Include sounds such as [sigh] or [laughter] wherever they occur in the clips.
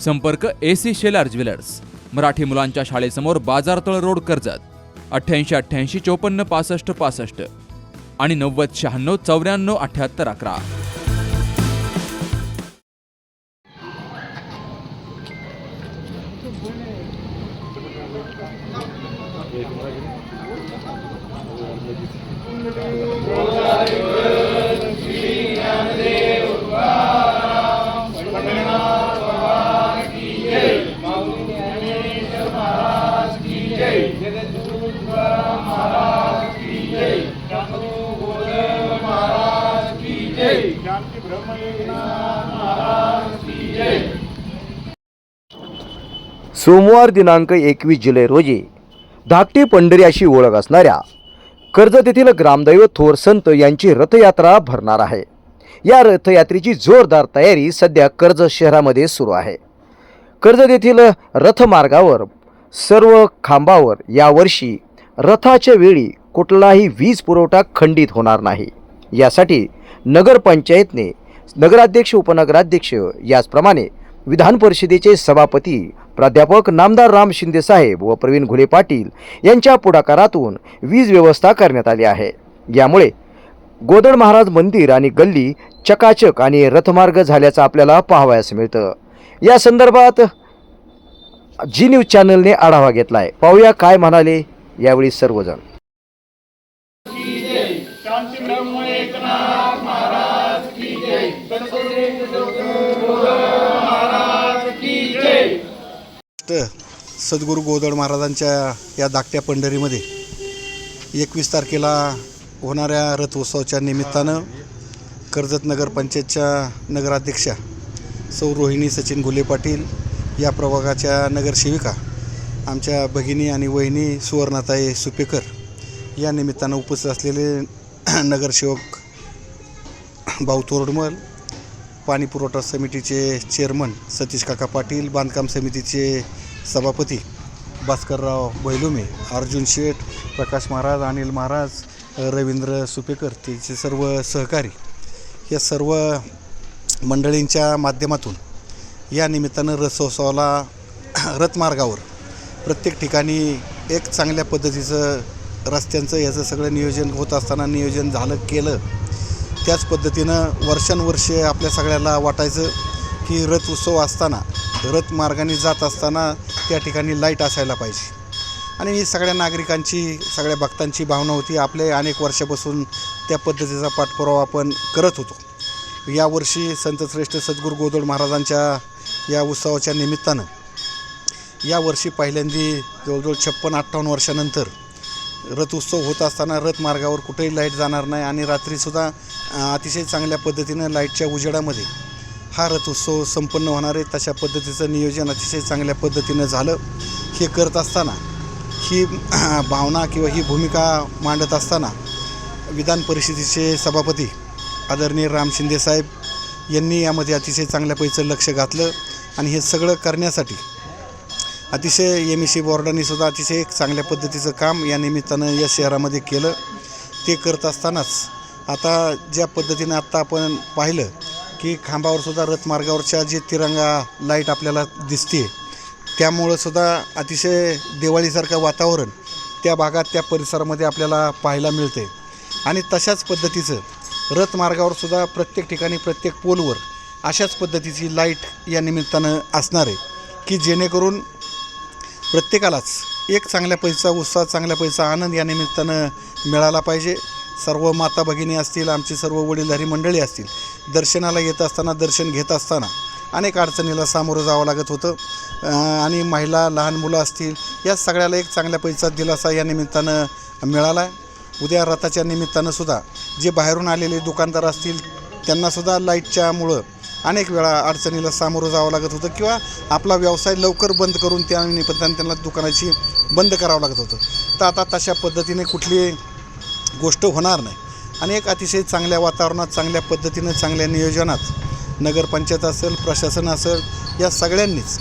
संपर्क A C Shelar jewellers Marathi मुलांच्या शाळेसमोर बाजारतळ रोड कर्जत. अठ्ठ्याऐंशी अठ्ठ्याऐंशी चोपन्न पासष्ट पासष्ट. आणि नव्वद शहाण्णव चौऱ्याण्णव अठ्ठ्याहत्तर अकरा. सोमवार दिनांक एकवीस जुलै रोजी धाकटी पंढरी अशी ओळख असणाऱ्या कर्जत येथील ग्रामदैवत थोर संत यांची रथयात्रा भरणार आहे. या रथयात्रेची जोरदार तयारी सध्या कर्जत शहरामध्ये सुरू आहे. कर्जत येथील रथमार्गावर सर्व खांबावर यावर्षी रथाच्या वेळी कुठलाही वीज पुरवठा खंडित होणार नाही. यासाठी नगरपंचायतने नगराध्यक्ष उपनगराध्यक्ष याचप्रमाणे विधान परिषदेचे सभापती प्राध्यापक नामदार राम शिंदे साहेब व प्रवीण घुले पाटील यांच्या पुढाकारातून वीज व्यवस्था करण्यात आली आहे. यामुळे गोदड महाराज मंदिर आणि गल्ली चकाचक आणि रथमार्ग झाल्याचं आपल्याला पाहावयास मिळतं. या संदर्भात जी न्यूज चॅनलने आढावा घेतला आहे पाहूया काय म्हणाले यावेळी सर्वजण. सद्गुरू गोदड महाराजांच्या या धाकट्या पंढरीमध्ये एकवीस तारखेला होणाऱ्या रथोत्सवाच्या निमित्तानं कर्जत नगरपंचायतच्या नगराध्यक्षा सौ रोहिणी सचिन घुले पाटील या प्रभागाच्या नगरसेविका आमच्या भगिनी आणि वहिनी सुवर्णाताई सुपेकर या निमित्तानं उपस्थित असलेले [clears throat] नगरसेवक भाऊ तोरडमल पाणी पुरवठा समितीचे चेअरमन सतीश काका पाटील बांधकाम समितीचे सभापती भास्करराव बैलुमे अर्जुन शेठ प्रकाश महाराज अनिल महाराज रवींद्र सुपेकर तिचे सर्व सहकारी या सर्व मंडळींच्या माध्यमातून या निमित्तानं रथोत्सवाला रथमार्गावर प्रत्येक ठिकाणी एक चांगल्या पद्धतीचं रस्त्यांचं याचं सगळं नियोजन होत असताना नियोजन झालं केलं त्याच पद्धतीनं वर्षानुवर्षे आपल्या सगळ्याला वाटायचं. की रथ उत्सव असताना रथ मार्गाने जात असताना त्या ठिकाणी लाइट असायला पाहिजे. आणि ही सगळ्या नागरिकांची सगळ्या भक्तांची भावना होती. आपले अनेक वर्षापासून त्या पद्धतीचा पाठपुरावा आपण करत होतो. यावर्षी संतश्रेष्ठ सद्गुरू गोदोड महाराजांच्या या उत्सवाच्या निमित्तानं यावर्षी पहिल्यांदी जवळजवळ छप्पन अठ्ठावन्न वर्षानंतर रथ उत्सव होत असताना रथ मार्गावर कुठेही लाइट जाणार नाही. आणि रात्रीसुद्धा अतिशय चांगल्या पद्धतीनं लाईटच्या उजेडामध्ये हा रथोत्सव संपन्न होणार आहे. तशा पद्धतीचं नियोजन अतिशय चांगल्या पद्धतीनं झालं. हे करत असताना ही [clears throat] भावना किंवा ही भूमिका मांडत असताना विधान परिषदेचे सभापती आदरणीय राम शिंदे साहेब यांनी यामध्ये अतिशय चांगल्या पैचं लक्ष घातलं आणि हे सगळं करण्यासाठी अतिशय एम ई सी बोर्डानेसुद्धा अतिशय एक चांगल्या पद्धतीचं काम या निमित्तानं या शहरामध्ये केलं. ते करत असतानाच आता ज्या पद्धतीनं आत्ता आपण पाहिलं की खांबावर सुद्धा रथमार्गावरच्या जे तिरंगा लाइट आपल्याला दिसते त्यामुळं सुद्धा अतिशय दिवाळीसारखं वातावरण त्या भागात त्या परिसरामध्ये आपल्याला पाहायला मिळते आणि तशाच पद्धतीचं रथमार्गावर सुद्धा प्रत्येक ठिकाणी प्रत्येक पोलवर अशाच पद्धतीची लाइट या निमित्तानं असणार आहे की जेणेकरून प्रत्येकालाच एक चांगल्या पैसा उत्साह चांगल्या पैसा आनंद या निमित्तानं मिळाला पाहिजे. सर्व माता भगिनी असतील आमची सर्व वडीलधारी मंडळी असतील दर्शनाला येत असताना दर्शन घेत असताना अनेक अडचणीला सामोरं जावं लागत होतं. आणि महिला लहान मुलं असतील या सगळ्याला एक चांगल्या पैसा दिलासा या निमित्तानं मिळाला आहे उद्या रथाच्या निमित्तानं सुद्धा जे बाहेरून आलेले दुकानदार असतील त्यांनासुद्धा लाईटच्यामुळं अनेक वेळा अडचणीला सामोरं जावं लागत होतं किंवा आपला व्यवसाय लवकर बंद करून त्या निमित्तानं त्यांना दुकानाची बंद करावं लागत होतं. तर आता तशा पद्धतीने कुठली गोष्ट होणार नाही. आणि एक अतिशय चांगल्या वातावरणात चांगल्या पद्धतीनं चांगल्या नियोजनात नगरपंचायत असेल प्रशासन असेल या सगळ्यांनीच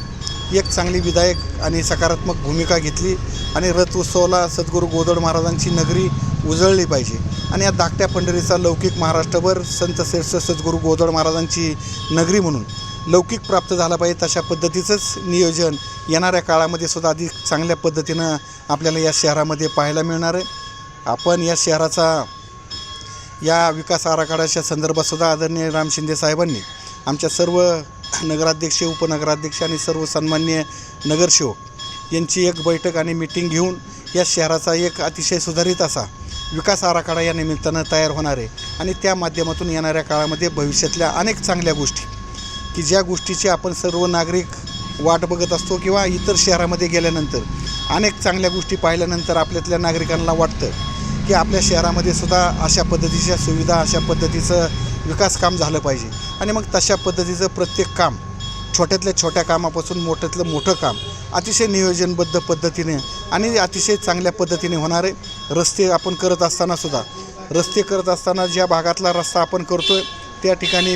एक चांगली विधायक आणि सकारात्मक भूमिका घेतली आणि रथ उत्सवाला सद्गुरू गोदड महाराजांची नगरी उजळली पाहिजे. आणि या धाकट्या पंढरीचा लौकिक महाराष्ट्रभर संत श्रेष्ठ सद्गुरू गोदड महाराजांची नगरी म्हणून लौकिक प्राप्त झाला पाहिजे तशा पद्धतीचंच नियोजन येणाऱ्या काळामध्ये सुद्धा अधिक चांगल्या पद्धतीनं आपल्याला या शहरामध्ये पाहायला मिळणार आहे. आपण या शहराचा या विकास आराखड्याच्या संदर्भातसुद्धा आदरणीय राम शिंदे साहेबांनी आमच्या सर्व नगराध्यक्ष उपनगराध्यक्ष आणि सर्व सन्मान्य नगरसेवक यांची एक बैठक आणि मिटिंग घेऊन या शहराचा एक अतिशय सुधारित असा विकास आराखडा या निमित्तानं तयार होणार आहे. आणि त्या माध्यमातून येणाऱ्या काळामध्ये भविष्यातल्या अनेक चांगल्या गोष्टी की ज्या गोष्टीची आपण सर्व नागरिक वाट बघत असतो किंवा इतर शहरामध्ये गेल्यानंतर अनेक चांगल्या गोष्टी पाहिल्यानंतर आपल्यातल्या नागरिकांना वाटतं की आपल्या शहरामध्ये सुद्धा अशा पद्धतीच्या सुविधा अशा पद्धतीचं विकास काम झालं पाहिजे. आणि मग तशा पद्धतीचं प्रत्येक काम छोट्यातल्या छोट्या कामापासून मोठ्यातलं मोठं काम अतिशय नियोजनबद्ध पद्धतीने आणि अतिशय चांगल्या पद्धतीने होणारे रस्ते आपण करत असताना सुद्धा. रस्ते करत असताना ज्या भागातला रस्ता आपण करतो आहे त्या ठिकाणी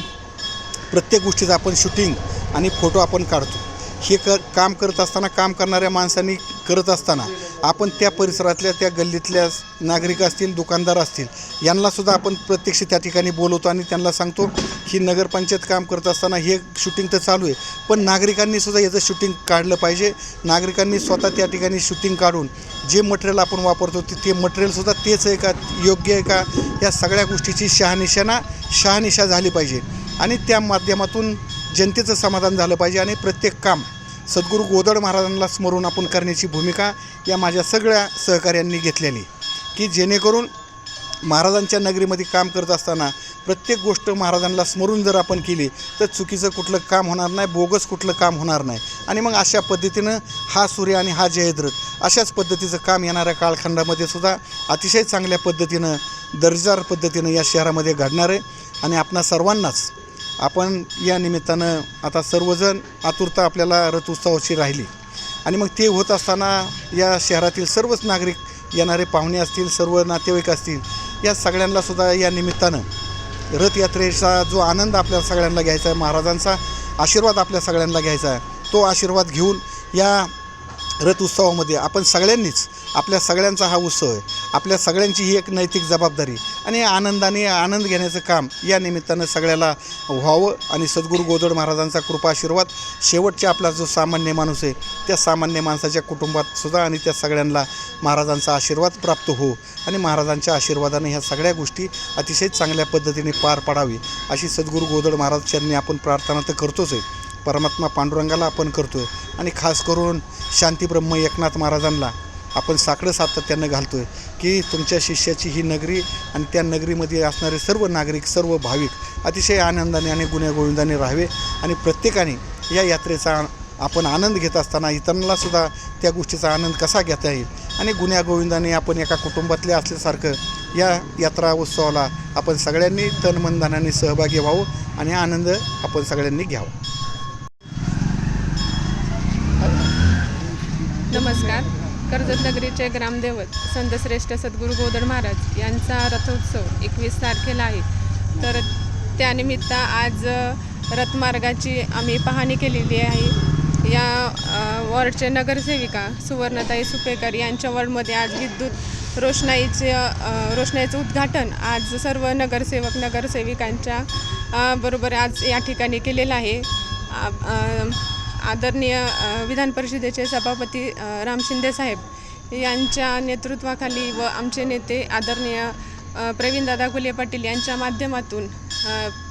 प्रत्येक गोष्टीचं आपण शूटिंग आणि फोटो आपण काढतो. हे क काम करत असताना काम करणाऱ्या माणसांनी करत असताना आपण त्या परिसरातल्या त्या गल्लीतल्या नागरिक असतील दुकानदार असतील यांनासुद्धा आपण प्रत्यक्ष त्या ठिकाणी बोलवतो आणि त्यांना सांगतो ही नगरपंचायत काम करत असताना हे शूटिंग तर चालू आहे. पण नागरिकांनीसुद्धा याचं शूटिंग काढलं पाहिजे. नागरिकांनी स्वतः त्या ठिकाणी शूटिंग काढून जे मटेरियल आपण वापरतो ते ते मटेरियलसुद्धा तेच आहे का? योग्य आहे का? या सगळ्या गोष्टीची शहानिशाना शहानिशा झाली पाहिजे. आणि त्या माध्यमातून जनतेचं समाधान झालं पाहिजे आणि प्रत्येक काम सद्गुरू गोदड महाराजांना स्मरून आपण करण्याची भूमिका या माझ्या सगळ्या सहकाऱ्यांनी घेतलेली की जेणेकरून महाराजांच्या नगरीमध्ये काम करत असताना प्रत्येक गोष्ट महाराजांना स्मरून जर आपण केली तर चुकीचं कुठलं काम होणार नाही बोगस कुठलं काम होणार नाही. आणि मग अशा पद्धतीनं हा सूर्य आणि हा जयद्रथ अशाच पद्धतीचं काम येणाऱ्या कालखंडामध्ये सुद्धा अतिशय चांगल्या पद्धतीनं दर्जेदार पद्धतीनं या शहरामध्ये घडणार आहे. आणि आपणा सर्वांनाच आपण या निमित्तानं आता सर्वजण आतुरता आपल्याला रथोत्सवाची राहिली. आणि मग ते होत असताना या शहरातील सर्वच नागरिक येणारे पाहुणे असतील सर्व नातेवाईक असतील या सगळ्यांना सुद्धा या निमित्तानं रथयात्रेचा जो आनंद आपल्या सगळ्यांना घ्यायचा आहे महाराजांचा आशीर्वाद आपल्या सगळ्यांना घ्यायचा आहे तो आशीर्वाद घेऊन या रथ उत्सवामध्ये आपण सगळ्यांनीच आपल्या सगळ्यांचा हा उत्सव आहे आपल्या सगळ्यांची ही एक नैतिक जबाबदारी आणि आनंदाने आनंद घेण्याचं काम या निमित्तानं सगळ्याला व्हावं आणि सद्गुरू गोदड महाराजांचा कृपा आशीर्वाद. शेवटच्या आपला जो सामान्य माणूस आहे त्या सामान्य माणसाच्या कुटुंबात सुद्धा आणि त्या सगळ्यांना महाराजांचा आशीर्वाद प्राप्त हो आणि महाराजांच्या आशीर्वादाने ह्या सगळ्या गोष्टी अतिशय चांगल्या पद्धतीने पार पाडावी अशी सद्गुरू गोदड महाराजांनी आपण प्रार्थना तर करतोच आहे. परमात्मा पांडुरंगाला आपण करतो आहे आणि खास करून शांतीब्रह्म एकनाथ महाराजांना आपण साकडं सातत्यानं घालतो आहे की तुमच्या शिष्याची ही नगरी आणि त्या नगरीमध्ये असणारे सर्व नागरिक सर्व भाविक अतिशय आनंदाने आणि गुण्यागोविंदाने राहावे आणि प्रत्येकाने या यात्रेचा आपण आनंद घेत असताना इतरांनासुद्धा त्या गोष्टीचा आनंद कसा घेता येईल? आणि गुण्यागोविंदाने आपण एका कुटुंबातल्या असल्यासारखं या यात्रा उत्सवाला आपण सगळ्यांनी तन सहभागी व्हावं आणि आनंद आपण सगळ्यांनी घ्यावा. नमस्कार. कर्जत नगरीचे ग्रामदेवत संत श्रेष्ठ सद्गुरू गोदड महाराज यांचा रथोत्सव एकवीस तारखेला आहे. तर त्यानिमित्त आज रथमार्गाची आम्ही पाहणी केलेली आहे. या वॉर्डचे नगरसेविका सुवर्णताई सुपेकर यांच्या वॉर्डमध्ये आज विद्युत रोषणाईचे रोषणाईचं उद्घाटन आज सर्व नगरसेवक नगरसेविकांच्या बरोबर आज या ठिकाणी केलेलं आहे. आदरणीय विधान परिषदेचे सभापती राम शिंदे साहेब यांच्या नेतृत्वाखाली व आमचे नेते आदरणीय अ, प्रवीणदादा गुले पाटील यांच्या माध्यमातून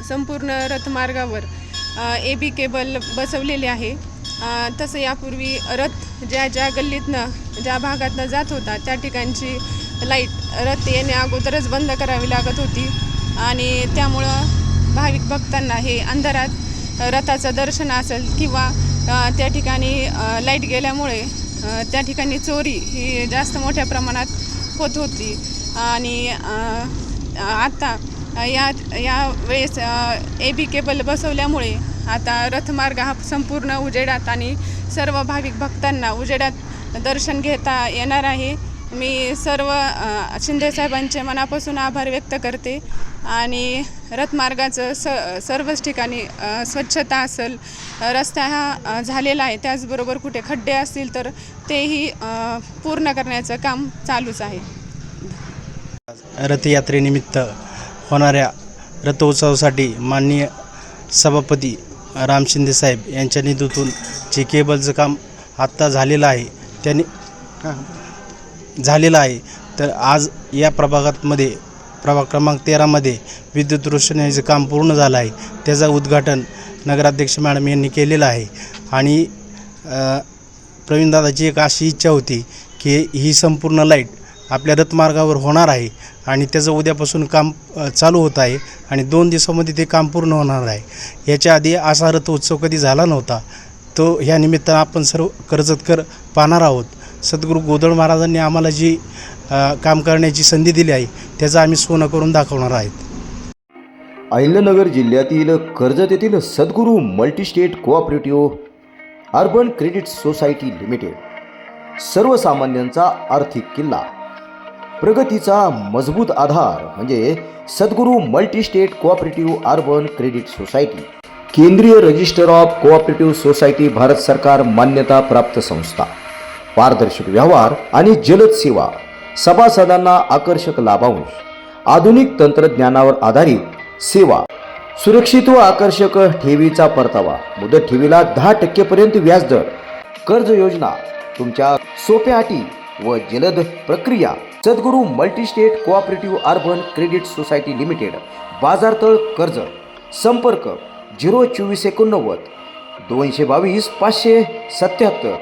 संपूर्ण रथमार्गावर ए बी केबल बसवलेले आहे. तसं यापूर्वी रथ ज्या ज्या गल्लीतनं ज्या भागातनं जात होता त्या ठिकाणची लाइट रथ येण्या अगोदरच बंद करावी लागत होती. आणि त्यामुळं भाविक भक्तांना हे अंधारात रथाचं दर्शन असेल किंवा त्या ठिकाणी लाइट गेल्यामुळे त्या ठिकाणी चोरी ही जास्त मोठ्या प्रमाणात होत होती. आणि आता या या वेळेस ए बी केबल बसवल्यामुळे आता रथमार्ग हा संपूर्ण उजेडात आणि सर्व भाविक भक्तांना उजेडात दर्शन घेता येणार आहे. मी सर्व अ, शिंदेसाहेबांचे मनापासून आभार व्यक्त करते. आणि रथमार्गाचं स सर्वच ठिकाणी स्वच्छता असेल रस्ता हा झालेला आहे त्याचबरोबर कुठे खड्डे असतील तर तेही पूर्ण करण्याचं काम चालूच आहे. रथयात्रेनिमित्त होणाऱ्या रथोत्सवासाठी माननीय सभापती राम शिंदे साहेब यांच्या नेतृत्वातून जे केबलचं काम आत्ता झालेलं आहे त्यांनी झालेला आहे. तर आज या प्रभागातमध्ये प्रभाग क्रमांक तेरामध्ये विद्युत रोषणाचं काम पूर्ण झालं आहे त्याचं उद्घाटन नगराध्यक्ष मॅडम यांनी केलेलं आहे. आणि प्रवीणदादाची एक अशी इच्छा होती की ही संपूर्ण लाइट आपल्या रथमार्गावर होणार आहे आणि त्याचं उद्यापासून काम चालू होत आहे आणि दोन दिवसामध्ये ते काम पूर्ण होणार आहे. याच्या आधी असा रथ उत्सव कधी झाला नव्हता तो ह्या निमित्तानं आपण सर्व कर्जतकर पाहणार आहोत. सद्गुरू गोदळ महाराजांनी आम्हाला जी काम करण्याची संधी दिली आहे त्याचं आम्ही सोनं करून दाखवणार आहेत. अहिल्यानगर जिल्ह्यातील कर्जत येथील Sadguru multistate cooperative urban credit society limited सर्वसामान्यांचा आर्थिक किल्ला. प्रगतीचा मजबूत आधार म्हणजे Sadguru multistate cooperative urban credit society. केंद्रीय register of cooperative society Bharat सरकार मान्यता प्राप्त संस्था. पारदर्शक व्यवहार आणि जलद सेवा. सभासदांना आकर्षक लाभांश. आधुनिक तंत्रज्ञानावर आधारित सेवा. सुरक्षित व आकर्षक ठेवीचा परतावा. मुदत ठेवीला दहा टक्केपर्यंत व्याजदर. कर्ज योजना. तुमच्या सोप्या अटी व जलद प्रक्रिया. Sadguru multistate cooperative urban credit society limited. बाजारतळ कर्ज. संपर्क. झिरो चोवीस एकोणनव्वद. दोनशे बावीस पाचशे सत्याहत्तर.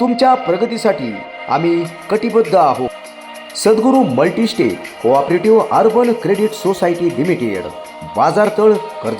तुमच्या प्रगतीसाठी आम्ही कटिबद्ध आहोत. Sadguru multistate cooperative urban credit society limited बाजारतळ कर्ज